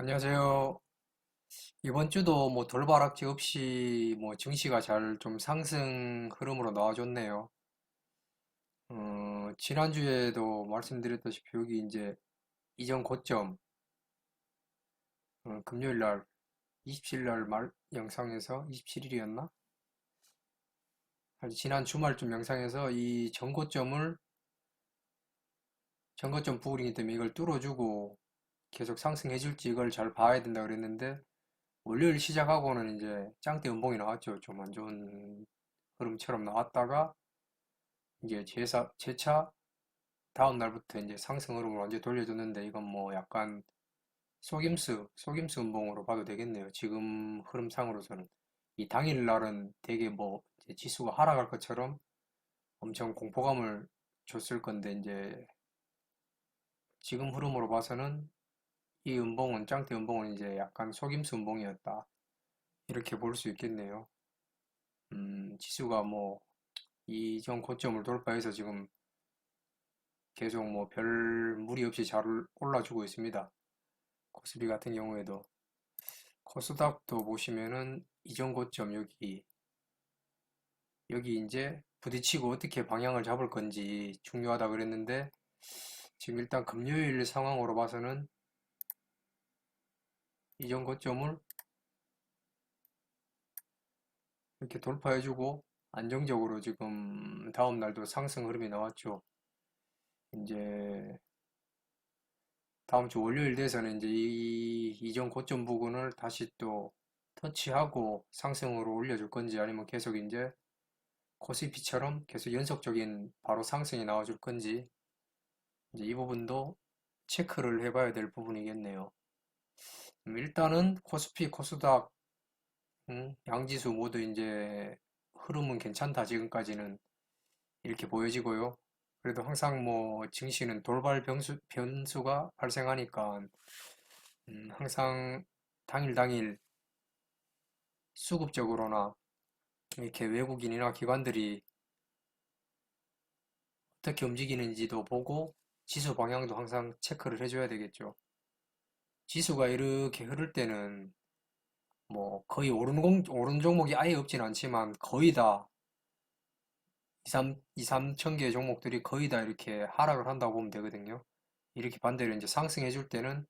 안녕하세요. 이번 주도 뭐 돌바락지 없이 뭐 증시가 잘 좀 상승 흐름으로 나와줬네요. 어, 지난주에도 말씀드렸다시피 여기 이제 이전 고점, 어, 금요일 날, 27일 날 말, 영상에서 27일이었나? 지난 주말쯤 영상에서 이 전고점을 전고점 부분이기 때문에 이걸 뚫어주고 계속 상승해 줄지 이걸 잘 봐야 된다 그랬는데 월요일 시작하고는 이제 짱대 음봉이 나왔죠. 좀 안 좋은 흐름처럼 나왔다가 이제 제사, 제차 다음 날부터 이제 상승 흐름을 완전히 돌려줬는데 이건 뭐 약간 속임수, 속임수 음봉으로 봐도 되겠네요. 지금 흐름상으로서는. 이 당일 날은 되게 뭐 지수가 하락할 것처럼 엄청 공포감을 줬을 건데 이제 지금 흐름으로 봐서는 이 음봉은, 짱대 음봉은 이제 약간 속임수 음봉이었다. 이렇게 볼 수 있겠네요. 음, 지수가 뭐 이전 고점을 돌파해서 지금 계속 뭐 별 무리 없이 잘 올라주고 있습니다. 코스피 같은 경우에도 코스닥도 보시면은 이전 고점 여기 여기 이제 부딪히고 어떻게 방향을 잡을 건지 중요하다 그랬는데 지금 일단 금요일 상황으로 봐서는 이전 고점을 이렇게 돌파해주고 안정적으로 지금 다음 날도 상승 흐름이 나왔죠. 이제 다음 주 월요일 돼서는 이제 이 이전 고점 부근을 다시 또 터치하고 상승으로 올려줄 건지 아니면 계속 이제 코스피처럼 계속 연속적인 바로 상승이 나와줄 건지 이제 이 부분도 체크를 해봐야 될 부분이겠네요. 음, 일단은 코스피, 코스닥, 음, 양지수 모두 이제 흐름은 괜찮다. 지금까지는 이렇게 보여지고요. 그래도 항상 뭐 증시는 돌발 변수, 변수가 발생하니까 음, 항상 당일 당일 수급적으로나 이렇게 외국인이나 기관들이 어떻게 움직이는지도 보고 지수 방향도 항상 체크를 해줘야 되겠죠. 지수가 이렇게 흐를 때는 뭐 거의 오르는, 공, 오르는 종목이 아예 없진 않지만 거의 다 2, 3, 2, 3천 개의 종목들이 거의 다 이렇게 하락을 한다고 보면 되거든요. 이렇게 반대로 이제 상승해 줄 때는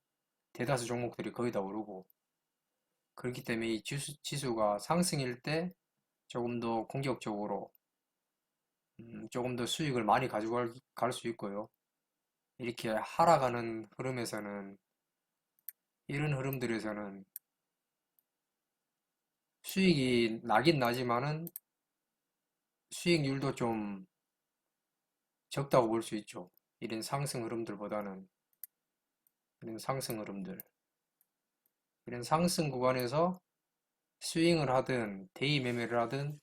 대다수 종목들이 거의 다 오르고 그렇기 때문에 이 지수, 지수가 상승일 때 조금 더 공격적으로 음, 조금 더 수익을 많이 가지고 갈 수 있고요. 이렇게 하락하는 흐름에서는 이런 흐름들에서는 수익이 나긴 나지만은 수익률도 좀 적다고 볼 수 있죠. 이런 상승 흐름들보다는 이런 상승 흐름들 이런 상승 구간에서 스윙을 하든 데이 매매를 하든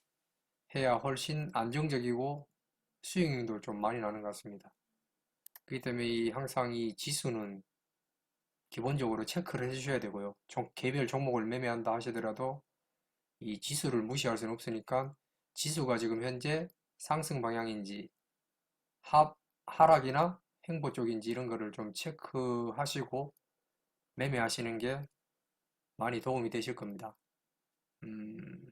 해야 훨씬 안정적이고 수익률도 좀 많이 나는 것 같습니다. 그렇기 때문에 이 항상 이 지수는 기본적으로 체크를 해주셔야 되고요. 종, 개별 종목을 매매한다 하시더라도 이 지수를 무시할 수는 없으니까 지수가 지금 현재 상승 방향인지 하, 하락이나 횡보 쪽인지 이런 거를 좀 체크하시고 매매하시는 게 많이 도움이 되실 겁니다. 음,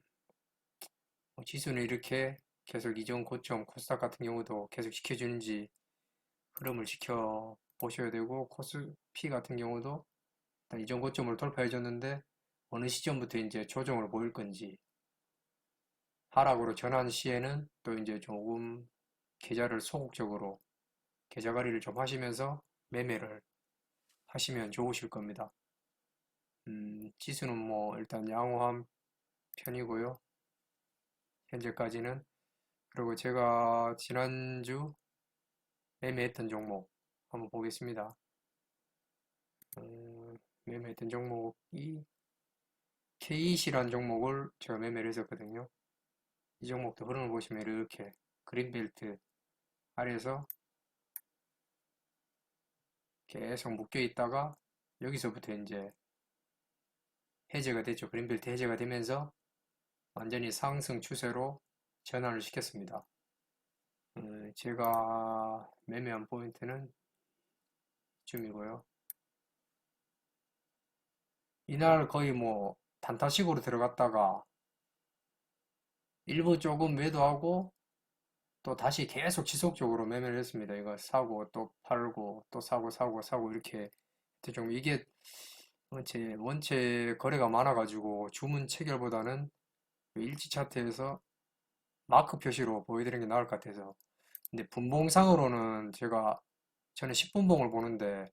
뭐 지수는 이렇게 계속 이전 고점 코스닥 같은 경우도 계속 지켜주는지 흐름을 지켜 보셔야 되고 코스피 같은 경우도 이전 고점을 돌파해 줬는데 어느 시점부터 이제 조정을 보일 건지 하락으로 전환 시에는 또 이제 조금 계좌를 소극적으로 계좌 관리를 좀 하시면서 매매를 하시면 좋으실 겁니다. 음, 지수는 뭐 일단 양호한 편이고요. 현재까지는 그리고 제가 지난주 매매했던 종목 한번 보겠습니다. 음, 매매했던 종목이 KEC라는 종목을 제가 매매를 했었거든요. 이 종목도 흐름을 보시면 이렇게 그린벨트 아래에서 계속 묶여 있다가 여기서부터 이제 해제가 됐죠. 그린벨트 해제가 되면서 완전히 상승 추세로 전환을 시켰습니다. 음, 제가 매매한 포인트는 쯤이고요. 이날 거의 뭐 단타식으로 들어갔다가 일부 조금 매도하고 또 다시 계속 지속적으로 매매를 했습니다. 이거 사고 또 팔고 또 사고 사고 사고 이렇게 좀 이게 원체 원체 거래가 많아가지고 주문 체결보다는 일지 차트에서 마크 표시로 보여드리는 게 나을 것 같아서 근데 분봉상으로는 제가 저는 10분봉을 보는데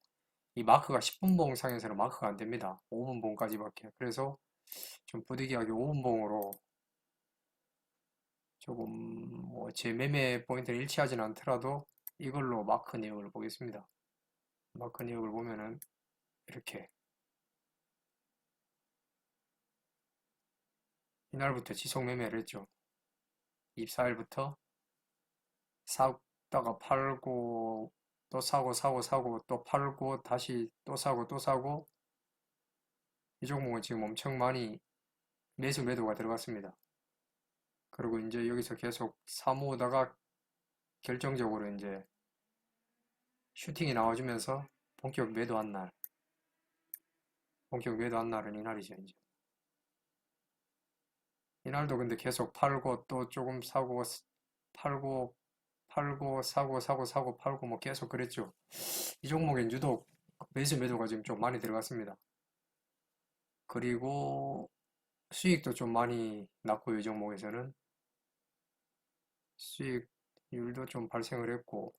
이 마크가 10분봉 상에서는 마크가 안 됩니다. 5분봉까지밖에. 그래서 좀 부득이하게 5분봉으로 조금 뭐 제 매매 포인트를 일치하지는 않더라도 이걸로 마크 내역을 보겠습니다. 마크 내역을 보면은 이렇게 이날부터 지속 매매를 했죠. 24일부터 샀다가 팔고 또 사고 사고 사고 또 팔고 다시 또 사고 또 사고 이 종목은 지금 엄청 많이 매수 매도가 들어갔습니다. 그리고 이제 여기서 계속 사모으다가 결정적으로 이제 슈팅이 나와주면서 본격 매도한 날 본격 매도한 날은 이날이죠 이제 이날도 근데 계속 팔고 또 조금 사고 팔고 팔고 사고 사고 사고 팔고 뭐 계속 그랬죠. 이 종목엔 유독 매수 매도가 지금 좀 많이 들어갔습니다. 그리고 수익도 좀 많이 났고요. 이 종목에서는 수익률도 좀 발생을 했고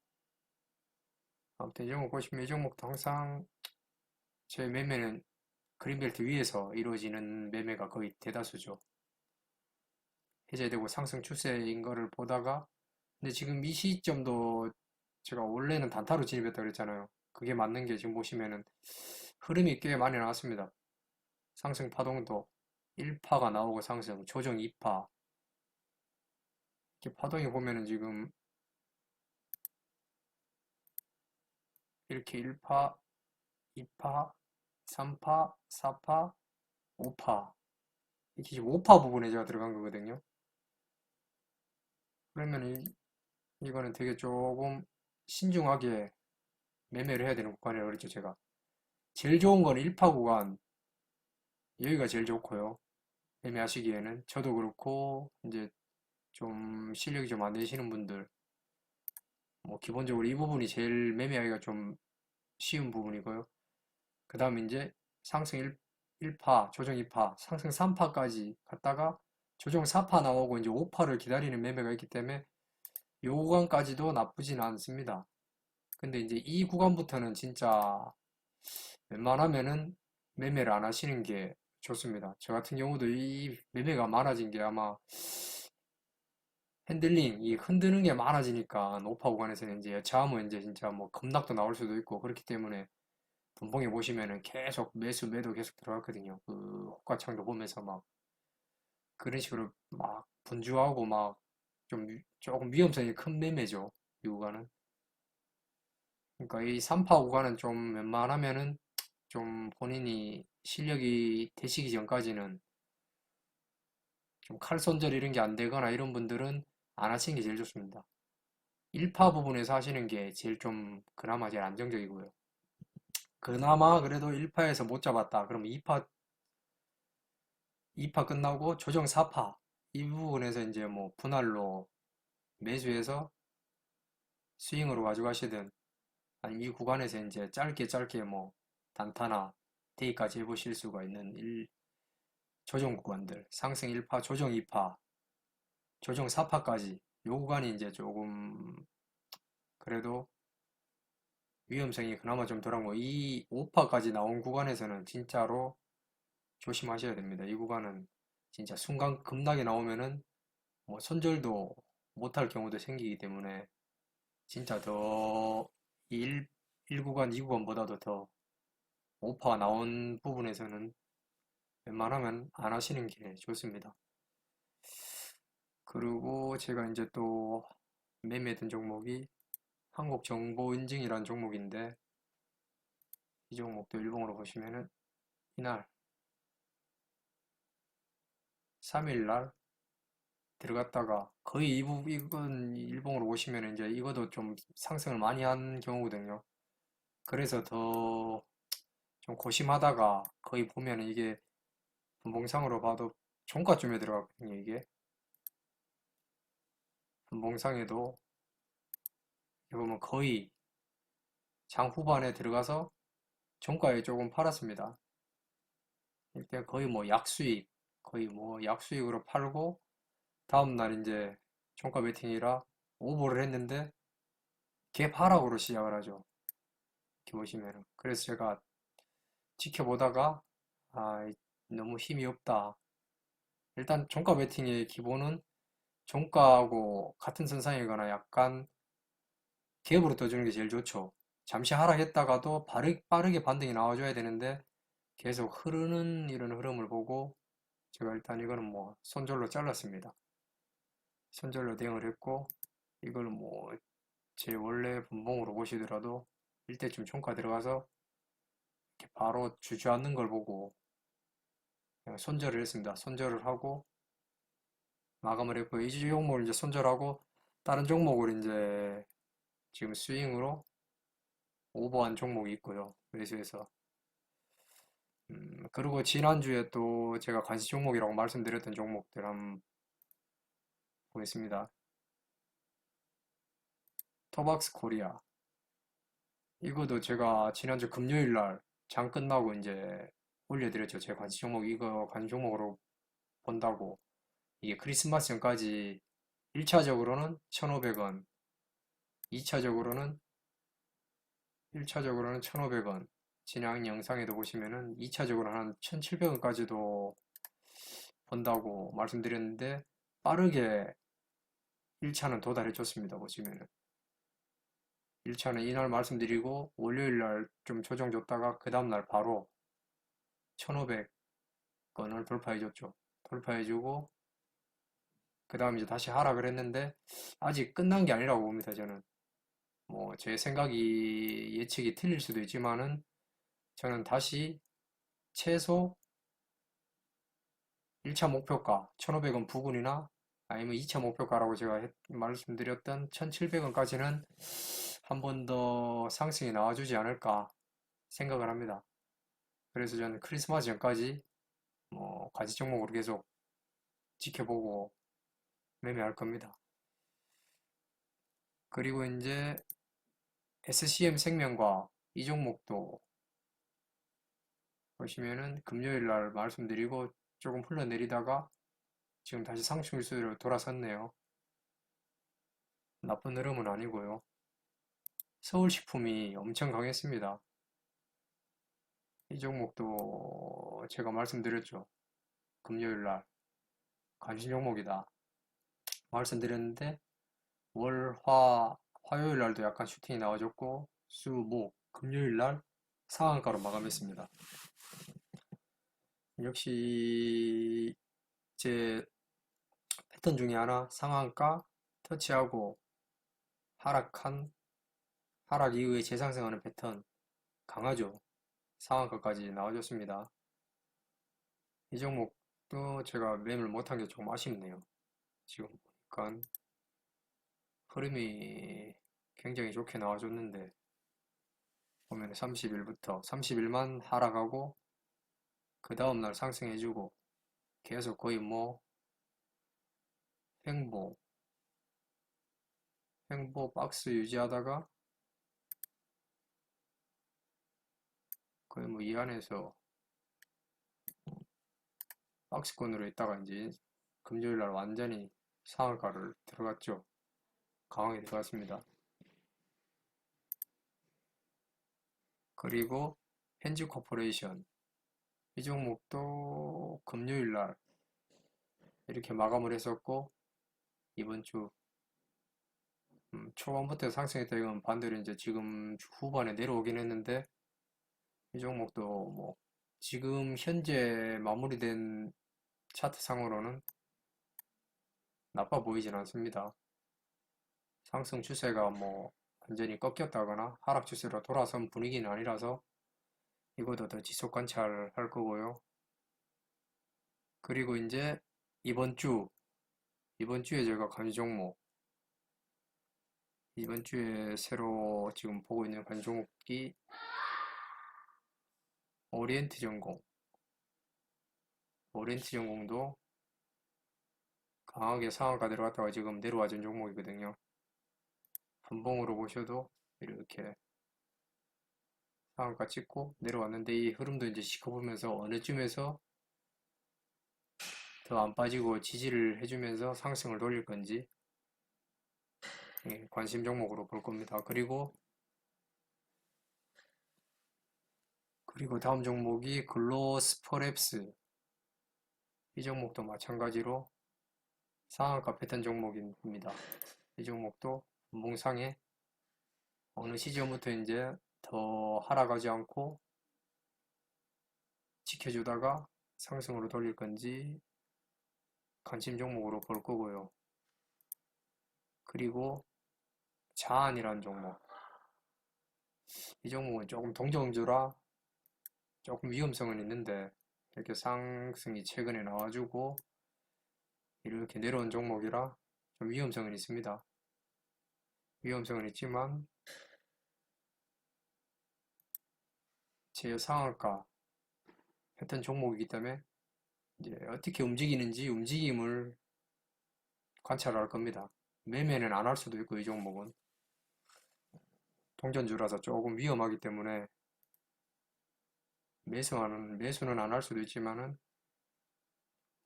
아무튼 이 종목 보시면 이 종목도 항상 제 매매는 그린벨트 위에서 이루어지는 매매가 거의 대다수죠. 해제되고 상승 추세인 거를 보다가 근데 지금 이 시점도 제가 원래는 단타로 진입했다 그랬잖아요. 그게 맞는 게 지금 보시면은 흐름이 꽤 많이 나왔습니다. 상승 파동도 1파가 나오고 상승, 조정 2파. 이렇게 파동이 보면은 지금 이렇게 1파, 2파, 3파, 4파, 5파. 이렇게 지금 5파 부분에 제가 들어간 거거든요. 그러면 이, 이거는 되게 조금 신중하게 매매를 해야 되는 구간이라고 그랬죠, 제가. 제일 좋은 건 1파 구간. 여기가 제일 좋고요. 매매하시기에는. 저도 그렇고, 이제 좀 실력이 좀 안 되시는 분들. 뭐, 기본적으로 이 부분이 제일 매매하기가 좀 쉬운 부분이고요. 그 다음에 이제 상승 1, 1파, 조정 2파, 상승 3파까지 갔다가 조정 4파 나오고 이제 5파를 기다리는 매매가 있기 때문에 이 구간까지도 나쁘진 않습니다. 근데 이제 이 구간부터는 진짜 웬만하면은 매매를 안 하시는 게 좋습니다. 저 같은 경우도 이 매매가 많아진 게 아마 핸들링, 이 흔드는 게 많아지니까 노파 구간에서는 이제 여차하면 이제 진짜 뭐 급락도 나올 수도 있고 그렇기 때문에 분봉에 보시면은 계속 매수 매도 계속 들어갔거든요. 그 호가창도 보면서 막 그런 식으로 막 분주하고 막 좀 조금 위험성이 큰 매매죠. 이 구간은. 그러니까 이 3파 구간은 좀 웬만하면은 좀 본인이 실력이 되시기 전까지는 좀 칼 손절 이런 게 안 되거나 이런 분들은 안 하시는 게 제일 좋습니다. 1파 부분에서 하시는 게 제일 좀 그나마 제일 안정적이고요. 그나마 그래도 1파에서 못 잡았다. 그러면 2파 2파 끝나고 조정 4파 이 부분에서 이제 뭐 분할로 매수해서 스윙으로 가져가시든 아니면 이 구간에서 이제 짧게 짧게 뭐 단타나 데이까지 해보실 수가 있는 1, 조정 구간들 상승 1파, 조정 2파, 조정 4파까지 요 구간이 이제 조금 그래도 위험성이 그나마 좀 덜한 거. 이 5파까지 나온 구간에서는 진짜로 조심하셔야 됩니다. 이 구간은 진짜 순간 급락이 나오면은 뭐 손절도 못할 경우도 생기기 때문에 진짜 더 1, 1구간, 2구간보다도 더 5파 나온 부분에서는 웬만하면 안 하시는 게 좋습니다. 그리고 제가 이제 또 매매했던 종목이 한국정보인증이라는 종목인데 이 종목도 일봉으로 보시면은 이날 3일날 들어갔다가 거의 이부 이건 일봉으로 보시면 이제 이것도 좀 상승을 많이 한 경우거든요. 그래서 더 좀 고심하다가 거의 보면 이게 분봉상으로 봐도 종가쯤에 들어가거든요, 이게. 분봉상에도 보면 거의 장 후반에 들어가서 종가에 조금 팔았습니다. 이때 거의 뭐 약수익, 거의 뭐 약수익으로 팔고 다음날 이제 종가 베팅이라 오버를 했는데 갭 하락으로 시작을 하죠. 이렇게 보시면은. 그래서 제가 지켜보다가 아, 너무 힘이 없다. 일단 종가 베팅의 기본은 종가하고 같은 선상이거나 약간 갭으로 떠주는 게 제일 좋죠. 잠시 하락했다가도 빠르, 빠르게 반등이 나와줘야 되는데 계속 흐르는 이런 흐름을 보고 제가 일단 이거는 뭐 손절로 잘랐습니다. 손절로 대응을 했고 이걸 뭐 제 원래 분봉으로 보시더라도 이때쯤 종가 들어가서 이렇게 바로 주저앉는 걸 보고 손절을 했습니다. 손절을 하고 마감을 했고 이 종목을 이제 손절하고 다른 종목을 이제 지금 스윙으로 오버한 종목이 있고요. 매수해서 음, 그리고 지난주에 또 제가 관심 종목이라고 말씀드렸던 종목들 한번 보겠습니다. 터박스 코리아 이거도 제가 지난주 금요일 날 장 끝나고 이제 올려드렸죠. 제 관심 종목 이거 관심 종목으로 본다고 이게 크리스마스 전까지 1차적으로는 1,500원 2차적으로는 1차적으로는 1,500원 지난 영상에도 보시면은 2차적으로 한 1,700원까지도 본다고 말씀드렸는데 빠르게 1차는 도달해 줬습니다. 보시면은 1차는 이날 말씀드리고 월요일 날 좀 조정 줬다가 그 다음날 바로 1,500원을 돌파해 줬죠. 돌파해 주고 그 다음 이제 다시 하락을 했는데 아직 끝난 게 아니라고 봅니다. 저는 뭐 제 생각이 예측이 틀릴 수도 있지만은 저는 다시 최소 1차 목표가 1,500원 부근이나 아니면 2차 목표가라고 제가 했- 말씀드렸던 1,700원까지는 한 번 더 상승이 나와주지 않을까 생각을 합니다. 그래서 저는 크리스마스 전까지 뭐 가지 종목으로 계속 지켜보고 매매할 겁니다. 그리고 이제 SCM 생명과 이 종목도 보시면은 금요일 날 말씀드리고 조금 흘러내리다가 지금 다시 상승 추세로 돌아섰네요. 나쁜 흐름은 아니고요. 서울식품이 엄청 강했습니다. 이 종목도 제가 말씀드렸죠. 금요일 날 관심 종목이다. 말씀드렸는데 월, 화, 화요일 날도 약간 슈팅이 나와줬고 수, 목, 금요일 날 상한가로 마감했습니다. 역시 제 패턴 중에 하나 상한가 터치하고 하락한 하락 이후에 재상승하는 패턴 강하죠. 상한가까지 나와줬습니다. 이 종목도 제가 매물 못한 게 조금 아쉽네요. 지금 보니까 흐름이 굉장히 좋게 나와줬는데 보면 30일부터 30일만 하락하고 그 다음날 상승해주고 계속 거의 뭐 횡보 횡보 박스 유지하다가 거의 뭐 이 안에서 박스권으로 있다가 이제 금요일 날 완전히 상한가를 들어갔죠. 강하게 들어갔습니다. 그리고 펜지 코퍼레이션 이 종목도 금요일 날 이렇게 마감을 했었고 이번 주 음, 초반부터 상승했다 이건 반대로 이제 지금 후반에 내려오긴 했는데 이 종목도 뭐 지금 현재 마무리된 차트상으로는 나빠 보이진 않습니다. 상승 추세가 뭐 완전히 꺾였다거나 하락 추세로 돌아선 분위기는 아니라서 이것도 더 지속 관 찰 할 거고요. 그리고 이제 이번 주 이번 주에 제가 관심 종목 이번 주에 새로 지금 보고 있는 관심 종목이 오리엔트 전공. 오리엔트 전공도 강하게 상한가 들어갔다가 지금 내려와 준 종목이거든요. 분봉으로 보셔도 이렇게 상한가 찍고 내려왔는데 이 흐름도 이제 지켜보면서 어느 쯤에서 더 안 빠지고 지지를 해주면서 상승을 돌릴 건지 예, 관심 종목으로 볼 겁니다. 그리고 그리고 다음 종목이 글로스퍼랩스 이 종목도 마찬가지로 상한가 패턴 종목입니다. 이 종목도 분봉상에 어느 시점부터 이제 더 하락하지 않고 지켜주다가 상승으로 돌릴 건지 관심 종목으로 볼 거고요. 그리고 자안이라는 종목. 이 종목은 조금 동정주라 조금 위험성은 있는데 이렇게 상승이 최근에 나와주고 이렇게 내려온 종목이라 좀 위험성은 있습니다. 위험성은 있지만 제 상한가 패턴 종목이기 때문에 이제 어떻게 움직이는지 움직임을 관찰할 겁니다. 매매는 안 할 수도 있고 이 종목은 동전주라서 조금 위험하기 때문에 매수하는 매수는 안 할 수도 있지만은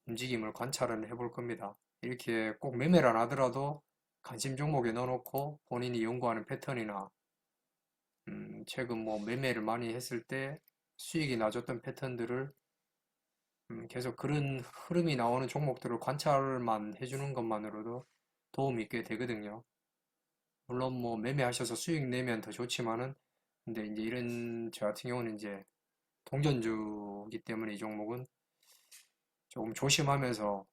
움직임을 관찰은 해볼 겁니다. 이렇게 꼭 매매를 안 하더라도 관심 종목에 넣어놓고 본인이 연구하는 패턴이나 음, 최근 뭐 매매를 많이 했을 때 수익이 나줬던 패턴들을 음, 계속 그런 흐름이 나오는 종목들을 관찰만 해주는 것만으로도 도움이 꽤 되거든요. 물론 뭐 매매하셔서 수익 내면 더 좋지만은 근데 이제 이런 저 같은 경우는 이제 동전주기 때문에 이 종목은 조금 조심하면서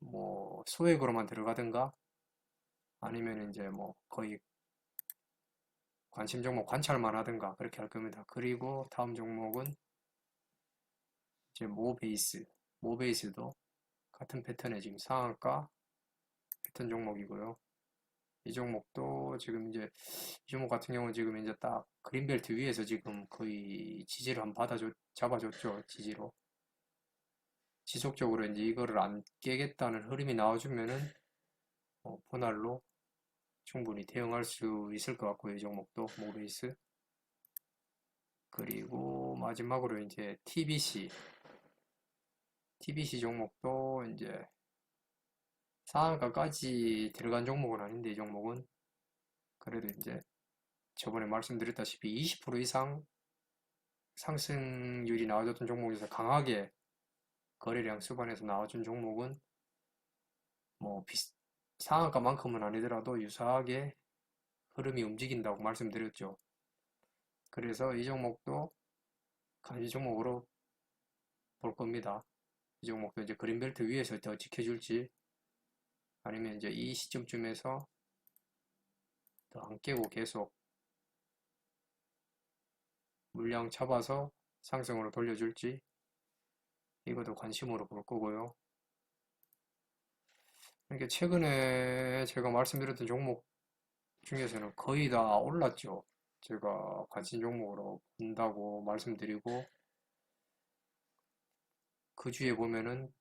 뭐 소액으로만 들어가든가 아니면 이제 뭐 거의 관심 종목 관찰만 하든가 그렇게 할 겁니다. 그리고 다음 종목은 이제 모베이스, 모베이스도 같은 패턴의 지금 상한가 패턴 종목이고요. 이 종목도 지금 이제 이 종목 같은 경우는 지금 이제 딱 그린벨트 위에서 지금 거의 지지를 한 받아줘 잡아줬죠 지지로 지속적으로 이제 이거를 안 깨겠다는 흐름이 나와주면은 어, 분할로 충분히 대응할 수 있을 것 같고요 이 종목도 모베이스. 그리고 마지막으로 이제 TBC TBC 종목도 이제 상한가까지 들어간 종목은 아닌데 이 종목은. 그래도 이제 저번에 말씀드렸다시피 20% 이상 상승률이 나와줬던 종목에서 강하게 거래량 수반에서 나와준 종목은 뭐 비슷 상한가만큼은 아니더라도 유사하게 흐름이 움직인다고 말씀드렸죠. 그래서 이 종목도 간이 종목으로 볼 겁니다. 이 종목도 이제 그린벨트 위에서 더 지켜줄지 아니면 이제 이 시점쯤에서 더 안 깨고 계속 물량 잡아서 상승으로 돌려줄지 이것도 관심으로 볼 거고요. 이렇게 최근에 제가 말씀드렸던 종목 중에서는 거의 다 올랐죠. 제가 관심 종목으로 본다고 말씀드리고 그 주에 보면은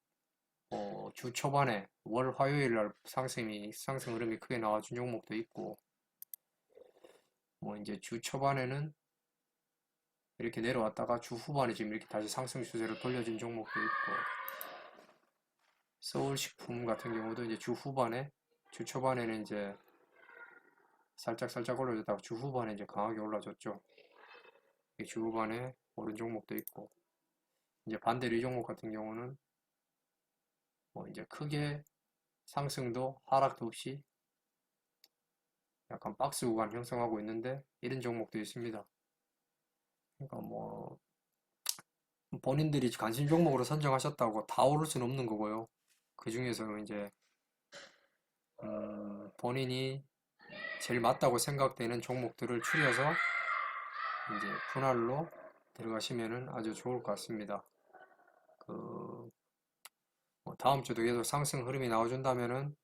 어, 주 초반에 월 화요일 날 상승이 상승 흐름이 크게 나와준 종목도 있고 뭐 이제 주 초반에는 이렇게 내려왔다가 주 후반에 지금 이렇게 다시 상승 추세로 돌려진 종목도 있고 서울식품 같은 경우도 이제 주 후반에 주 초반에는 이제 살짝 살짝 올라졌다가 주 후반에 이제 강하게 올라졌죠. 주 후반에 오른 종목도 있고 이제 반대로 이 종목 같은 경우는 뭐 이제 크게 상승도 하락도 없이 약간 박스 구간 형성하고 있는데 이런 종목도 있습니다. 그러니까 뭐 본인들이 관심 종목으로 선정하셨다고 다 오를 수는 없는 거고요. 그 중에서 이제 음 본인이 제일 맞다고 생각되는 종목들을 추려서 이제 분할로 들어가시면은 아주 좋을 것 같습니다. 그, 뭐 다음 주도 계속 상승 흐름이 나와준다면은,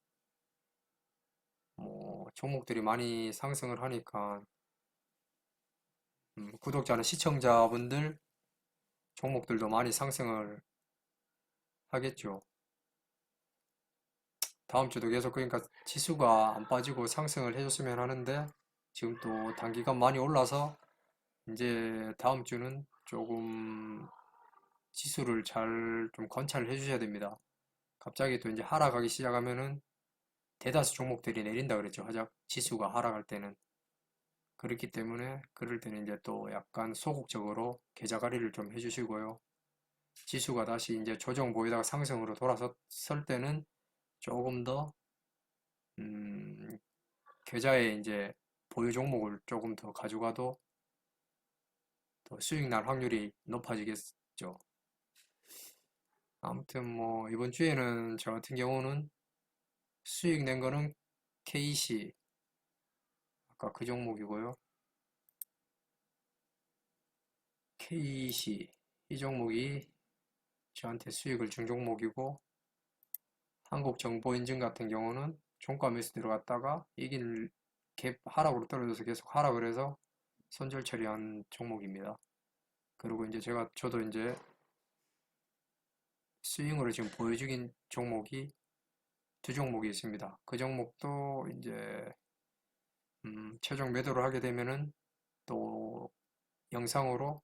뭐, 종목들이 많이 상승을 하니까, 음, 구독자는 시청자분들 종목들도 많이 상승을 하겠죠. 다음 주도 계속 그러니까 지수가 안 빠지고 상승을 해줬으면 하는데 지금 또 단기간 많이 올라서 이제 다음 주는 조금 지수를 잘 좀 관찰을 해주셔야 됩니다. 갑자기 또 이제 하락하기 시작하면은 대다수 종목들이 내린다 그랬죠. 하작 지수가 하락할 때는. 그렇기 때문에 그럴 때는 이제 또 약간 소극적으로 계좌 관리를 좀 해주시고요. 지수가 다시 이제 조정 보이다가 상승으로 돌아설 때는 조금 더 음, 계좌에 이제 보유 종목을 조금 더 가져가도 더 수익 날 확률이 높아지겠죠. 아무튼 뭐 이번 주에는 저 같은 경우는 수익 낸 거는 KC 아까 그 종목이고요. KC 이 종목이 저한테 수익을 준 종목이고 한국 정보 인증 같은 경우는 종가 매수 들어갔다가 이길 갭 하락으로 떨어져서 계속 하락을 해서 손절 처리한 종목입니다. 그리고 이제 제가 저도 이제 스윙으로 지금 보여주긴 종목이 두 종목이 있습니다. 그 종목도 이제 음, 최종 매도를 하게 되면은 또 영상으로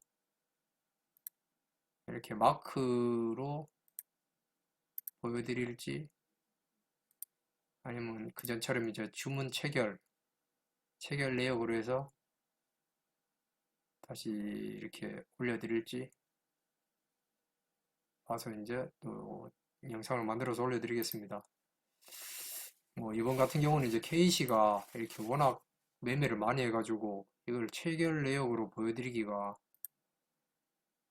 이렇게 마크로 보여드릴지 아니면 그전처럼 이제 주문 체결 체결 내역으로 해서 다시 이렇게 올려드릴지 봐서 이제 또 영상을 만들어서 올려드리겠습니다. 뭐 이번 같은 경우는 이제 KC가 이렇게 워낙 매매를 많이 해가지고 이걸 체결 내역으로 보여드리기가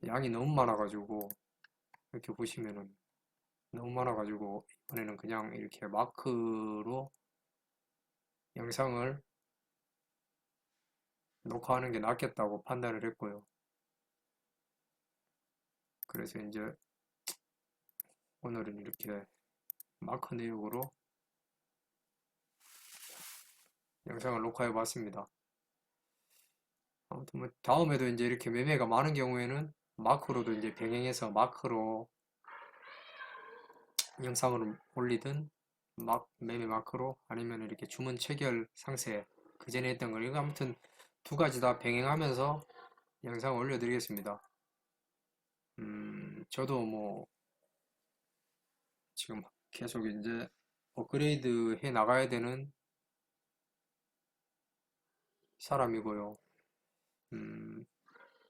양이 너무 많아가지고 이렇게 보시면은 너무 많아가지고 이번에는 그냥 이렇게 마크로 영상을 녹화하는 게 낫겠다고 판단을 했고요. 그래서 이제 오늘은 이렇게 마크 내역으로 영상을 녹화해 봤습니다. 아무튼 뭐 다음에도 이제 이렇게 매매가 많은 경우에는 마크로도 이제 병행해서 마크로 영상을 올리든 막 매매 마크로 아니면 이렇게 주문 체결 상세 그 전에 했던 걸 이거 아무튼 두 가지 다 병행하면서 영상 올려드리겠습니다. 음, 저도 뭐 지금 계속 이제 업그레이드 해 나가야 되는 사람이고요. 음,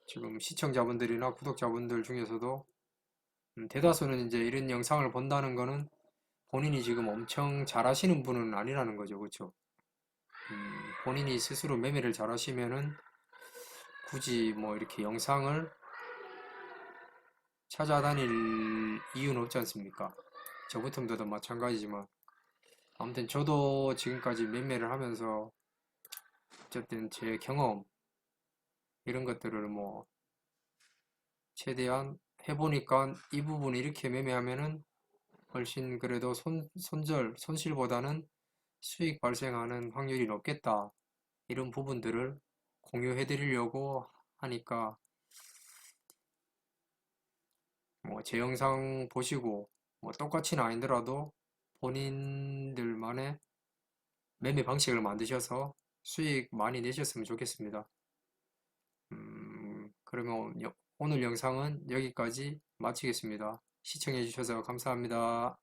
지금 시청자분들이나 구독자분들 중에서도 음, 대다수는 이제 이런 영상을 본다는 거는 본인이 지금 엄청 잘하시는 분은 아니라는 거죠. 그렇죠? 음, 본인이 스스로 매매를 잘하시면은 굳이 뭐 이렇게 영상을 찾아다닐 이유는 없지 않습니까? 저 같은 분도 마찬가지지만 아무튼 저도 지금까지 매매를 하면서 어쨌든 제 경험 이런 것들을 뭐 최대한 해보니까 이 부분 이렇게 매매하면은 훨씬 그래도 손, 손절, 손실보다는 수익 발생하는 확률이 높겠다. 이런 부분들을 공유해 드리려고 하니까 뭐 제 영상 보시고 뭐 똑같이는 아니더라도 본인들만의 매매 방식을 만드셔서 수익 많이 내셨으면 좋겠습니다. 음, 그러면 여- 오늘 영상은 여기까지 마치겠습니다. 시청해 주셔서 감사합니다.